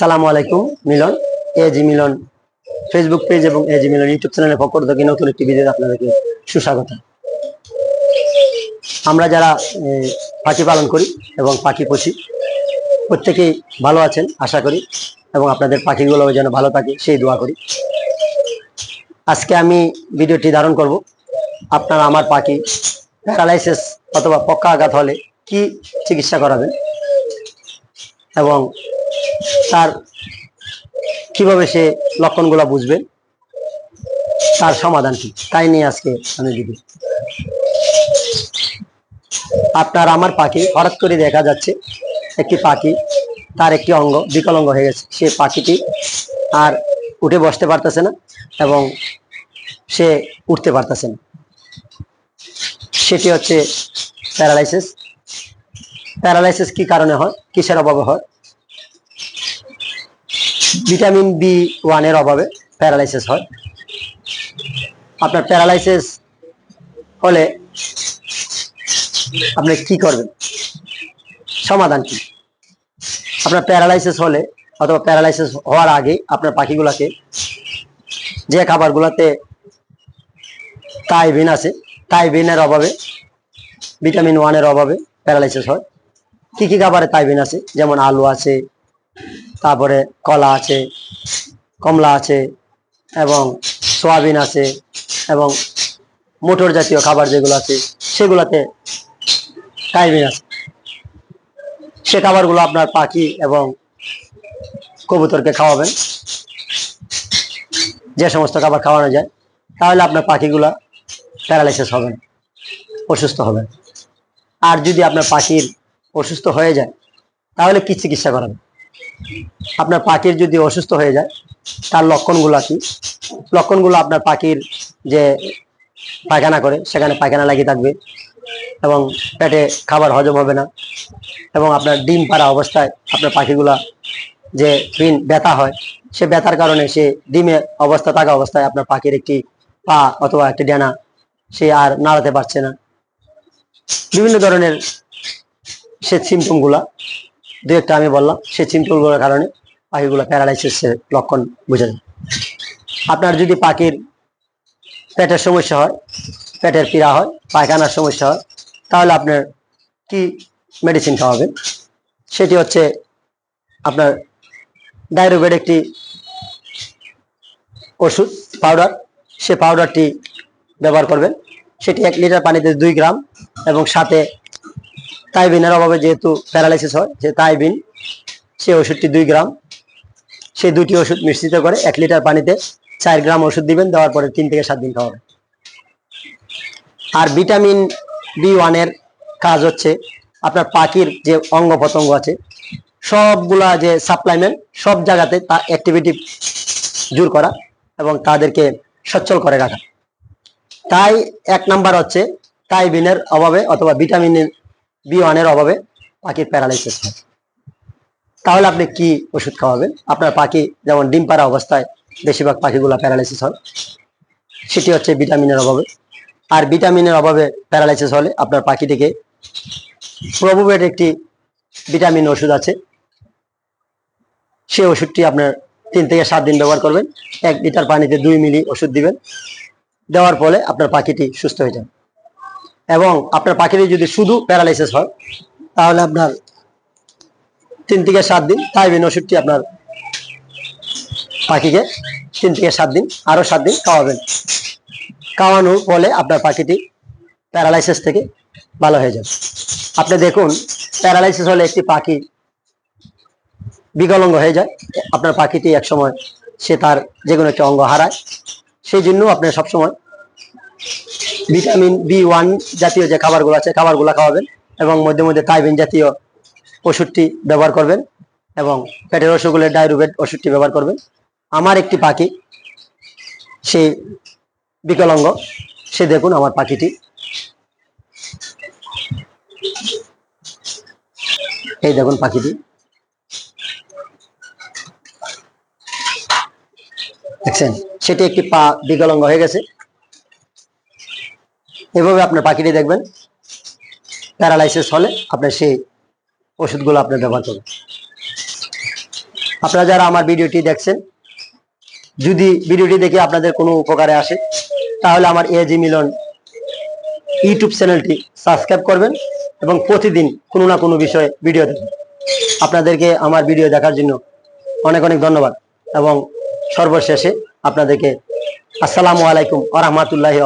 সালামু আলাইকুম, Milan. A G Milan Facebook page এবং এজি মিলন ইউটিউব চ্যানেলের পক্ষ থেকে নতুন একটি ভিডিও আপনাদেরকে সুস্বাগত। আমরা যারা পাখি পালন করি এবং পাখি পুষি, প্রত্যেকেই ভালো আছেন, আশা করি, এবং আপনাদের পাখিগুলো যেন ভালো থাকে, সেই দোয়া করি। আজকে আমি ভিডিওটি ধারণ করব আপনারা আমার পাখি প্যারালাইসিস অথবা পক্কা আঘাত হলে কি চিকিৎসা করাবেন এবং তার কীভাবে সে লক্ষণগুলো বুঝবে? তার সমাধান কি? তাই নিয়ে আজকে আমি দিদি আপনার আমার পাখি, হঠাৎ করে দেখা যাচ্ছে একটি পাখি, তার একটি অঙ্গ, বিকলাঙ্গ হয়ে গেছে। সে পাখিটি আর উঠে বসতে পারতেছে না এবং সে উঠতে পারতেছে না। সেটি হচ্ছে প্যারালাইসিস। প্যারালাইসিস কি কারণে হয়? কিসের অভাবে হয়? ভিটামিন বি ওয়ানের অভাবে প্যারালাইসিস হয়। আপনার প্যারালাইসিস হলে আপনি কি করবেন? সমাধান কি? আপনার প্যারালাইসিস হলে অথবা প্যারালাইসিস হওয়ার আগে আপনার পাখিগুলোকে যে খাবারগুলোতে টাইবিন আছে টাইবিনের অভাবে, ভিটামিন ওয়ানের অভাবে প্যারালাইসিস হয়। কি কি খাবারে টাইবিন আছে? যেমন আলু আছে তারপরে কলা আছে, কমলা আছে এবং সয়াবিন আছে এবং মোটর জাতীয় খাবার যেগুলো আছে সেগুলোতে টাইমিন আছে। সে খাবারগুলো আপনার পাখি এবং কবুতরকে খাওয়াবেন। যে সমস্ত খাবার খাওয়ানো যায়, তাহলে আপনার পাখিগুলো প্যারালাইসিস হবে অসুস্থ হবে আর যদি আপনার পাখির অসুস্থ হয়ে যায়, তাহলে কি চিকিৎসা করাবেন? আপনার পাখির যদি অসুস্থ হয়ে যায়, তার লক্ষণগুলো কি? লক্ষণগুলো আপনার পাখির যে পায়খানা করে, সেখানে পায়খানা লাগিয়ে থাকবে এবং পেটে খাবার হজম হবে না এবং আপনার ডিম পাড়া অবস্থায় আপনার পাখিগুলা যে বিন ব্যথা হয়, সে ব্যথার কারণে সে ডিমে অবস্থা থাকা অবস্থায় আপনার পাখির একটি পা অথবা একটি ডানা সে আর নাড়াতে পারছে না। বিভিন্ন ধরনের সে সিমটমগুলা দু একটা আমি বললাম সেই সিমটমগুলোর কারণে পাখিগুলো প্যারালাইসিসের লক্ষণ বোঝা যায়। আপনার যদি পাখির পেটের সমস্যা হয়, পেটের পীড়া হয়, পায়খানার সমস্যা হয়, তাহলে আপনার কি মেডিসিন খাওয়াবেন? সেটি হচ্ছে আপনার ডায়রোবেড একটি ওষুধ পাউডার সে পাউডারটি ব্যবহার করবেন। সেটি এক লিটার পানিতে দুই গ্রাম এবং সাথে তাইবিনের অভাবে যেহেতু প্যারালাইসিস হয়, যে তাইবিন সেই ওষুধটি দুই গ্রাম সেই দুটি ওষুধ মিশ্রিত করে এক লিটার পানিতে চার গ্রাম ওষুধ দিবেন, দেওয়ার পরে তিন থেকে সাত দিন খাওয়াবেন। আর ভিটামিন বি ওয়ানের কাজ হচ্ছে আপনার পাখির যে অঙ্গ প্রত্যঙ্গ আছে, সবগুলা যে সাপ্লাইমেন্ট সব জায়গাতে তা অ্যাক্টিভিটি জোর করা এবং তাদেরকে সচ্ছল করে রাখা। তাই এক নাম্বার হচ্ছে টাইবিনের অভাবে অথবা ভিটামিনের বি ওয়ানের অভাবে পাখির প্যারালাইসিস হয়। তাহলে আপনি কি ওষুধ খাওয়াবেন? আপনার পাখি যেমন ডিম পাড়া অবস্থায় বেশিরভাগ পাখিগুলো প্যারালাইসিস হয়। সেটি হচ্ছে ভিটামিনের অভাবে। আর ভিটামিনের অভাবে প্যারালাইসিস হলে আপনার পাখিটিকে প্রভুবের একটি ভিটামিন ওষুধ আছে। সেই ওষুধটি আপনার তিন থেকে সাত দিন ব্যবহার করবেন। এক লিটার পানিতে দুই মিলি ওষুধ দিবেন। দেওয়ার ফলে আপনার পাখিটি সুস্থ হয়ে যাবে। এবং আপনার পাখিটি যদি শুধু প্যারালাইসিস হয়, তাহলে আপনার তিন থেকে সাত দিন টাইবিন ওষুধটি আপনার পাখিকে তিন থেকে সাত দিন আরও সাত দিন খাওয়াবেন। খাওয়ানোর ফলে আপনার পাখিটি প্যারালাইসিস থেকে ভালো হয়ে যাবে। আপনি দেখুন প্যারালাইসিস হলে একটি পাখি বিকলাঙ্গ হয়ে যায়। আপনার পাখিটি একসময় সে তার যে কোনো একটা অঙ্গ হারায়। সেই জন্য আপনি সবসময় ভিটামিন বি ওয়ান জাতীয় যে খাবারগুলো আছে, খাবারগুলো খাওয়াবেন এবং মধ্যে মধ্যে টাইবিন জাতীয় ওষুধটি ব্যবহার করবেন এবং পেটের অসুখগুলোর ডায়রোবেড ওষুধটি ব্যবহার করবেন। আমার একটি পাখি, সে বিকলাঙ্গ, সে দেখুন আমার পাখিটি। এই দেখুন পাখিটি। দেখছেন? সেটি একটি পা বিকলাঙ্গ হয়ে গেছে। এভাবে আপনার পাখিটি দেখবেন, প্যারালাইসিস হলে আপনার সেই ওষুধগুলো আপনি ব্যবহার করবেন আপনারা যারা আমার ভিডিওটি দেখছেন, যদি ভিডিওটি দেখে আপনাদের কোনো উপকারে আসে, তাহলে আমার এজি মিলন ইউটিউব চ্যানেলটি সাবস্ক্রাইব করবেন এবং প্রতিদিন কোনো না কোনো বিষয়ে ভিডিও দেখবেন। আপনাদেরকে আমার ভিডিও দেখার জন্য অনেক অনেক ধন্যবাদ এবং সর্বশেষে আপনাদেরকে আসসালামু আলাইকুম আ রহমতুল্লাহি